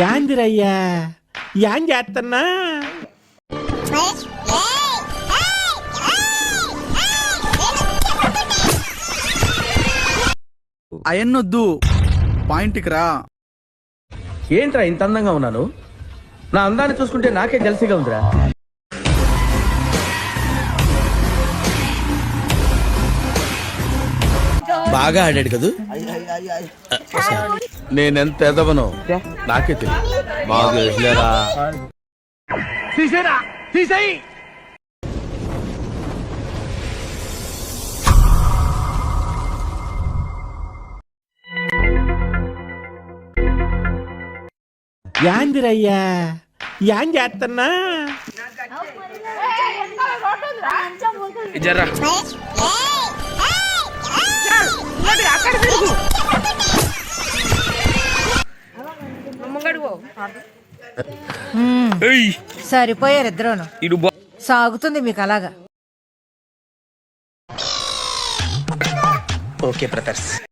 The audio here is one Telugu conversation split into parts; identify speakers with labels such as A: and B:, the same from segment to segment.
A: యాందిరయ్యా. యాం చేస్తున్నా
B: అయన్నొద్దు. పాయింట్కి రా.
C: ఏంట్రా ఇంత అందంగా ఉన్నాను? నా అందాన్ని చూసుకుంటే నాకే జలసిగా ఉందిరా.
D: బాగా ఆడాడు కదూ?
C: నేనెంత ఎదవనో నాకే తెలియదు బాగా వేసలేరా
A: యాందిరయ్యా యాం చేస్తున్నా
E: జర్రా
F: సరిపోయారు ఇద్దరును.
E: ఇడు బా-
F: సాగుతుంది మీకు అలాగా.
E: Okay brothers.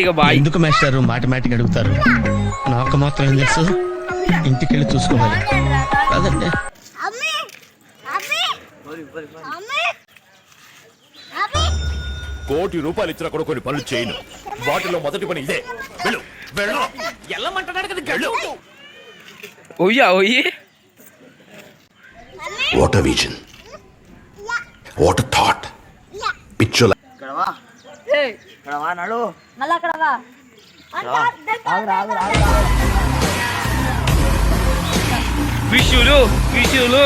E: ఇక బాయ్.
D: ఎందుకు మాస్టారు మాటమాటిక్ అడుగుతారు? నాకు మాత్రం ఏం తెలుసు? ఇంటికి వెళ్ళి చూసుకోవాలి. కాదండి
G: కోటి రూపాయలు ఇచ్చినా కూడా కొన్ని పనులు చేయను. వాటిలో మొదటి పని ఇదే. వెళ్ళు. వెళ్ళు. వెళ్ళు.
E: ఒయ్యా ఒయ్యి
G: what vision what thought picture
E: విషులు విషులు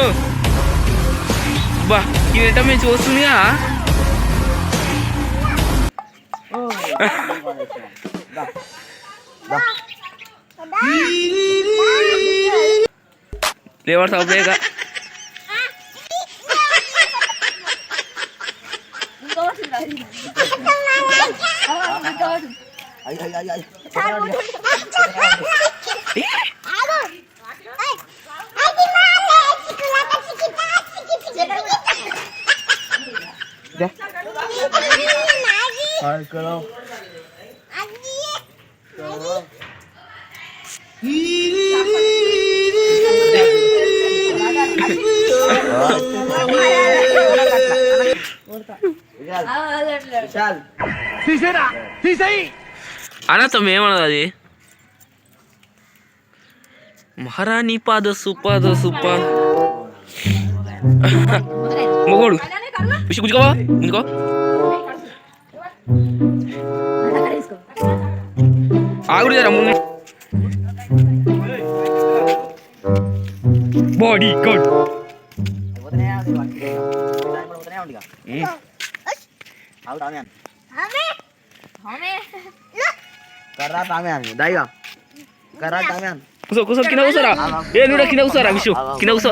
E: బా ఇదేంట మేము చూస్తుందిగా లేవర్ సౌపేగా అనంతం ఏమన్నది అది మహారాణి పాద సుపాద సుపా మొగోడు విషు గుంజుకోవా గుంజుకో ఆగుడు జరా ముందు బాడీ గార్డ్
C: కర్రా తామే అని దాయిగా కర్రా తామే అని
E: కూసో కూసో కింద కూసోరా ఏ నువ్వు కింద కూసోరా విషు కింద కూసో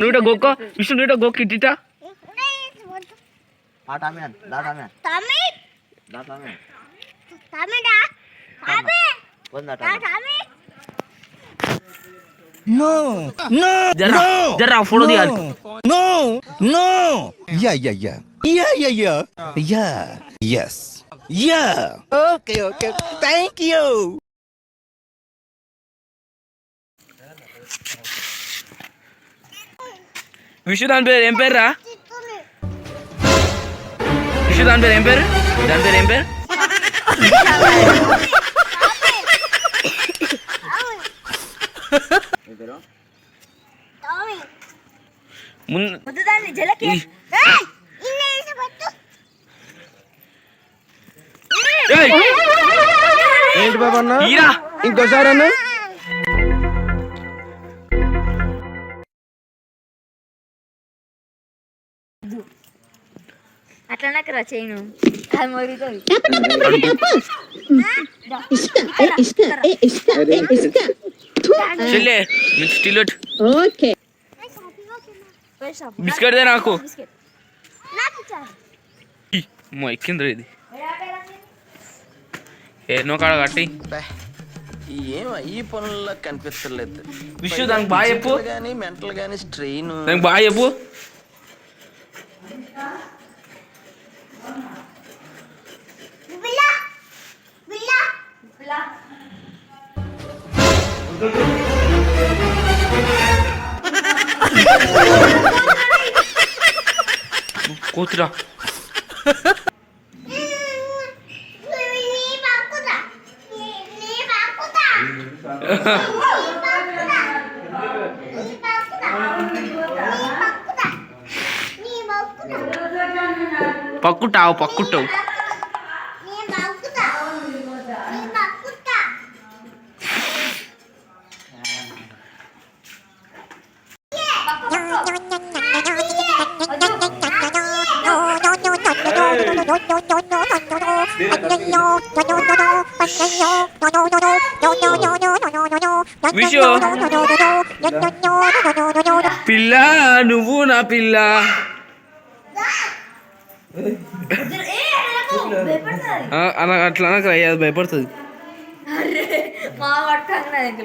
E: నువ్వు గోక్కో విష్ణు నువ్వు గోక్కి ఇట్టిటా
C: ఆ తామే అని దా తామే అని దా తామే అని పోందా తామే
E: జర్రా జర్రా ఫోటో దిగాలి
D: no no yeah yeah yeah yeah yeah yeah yeah yes yeah okay okay thank you
E: Vishnu దాని పేరు ఏం పేరు రా విష్ణు దాని పేరు ఏం పేరు దాని పేరు ఏం పేరు!
C: ఏంటి బాబు ఇంకోసారి అన్న?
H: అట్లా నాకు రా చేయను. అది మొరుగుతుంది
E: చెల్లె మీకు స్టిల్ బిస్కెట్ దే నాకు. ఎక్కింది ఇది. ఎన్నో కాడ కట్టి.
D: ఏం ఈ పనుల్లో కనిపించలేదు
E: విషు దానికి బాగా చెప్పు.
D: కానీ మెంటల్ కానీ స్ట్రెయిన్.
E: దానికి బాగా చెప్పు.
I: కోతురా. పక్కుంటావు పక్కుంటావు. విషు పిల్ల నువ్వు నా పిల్ల ఆ, అలా అట్లా అనకు అయ్యా అది భయపడుతుంది
H: మా పట్టుకోండి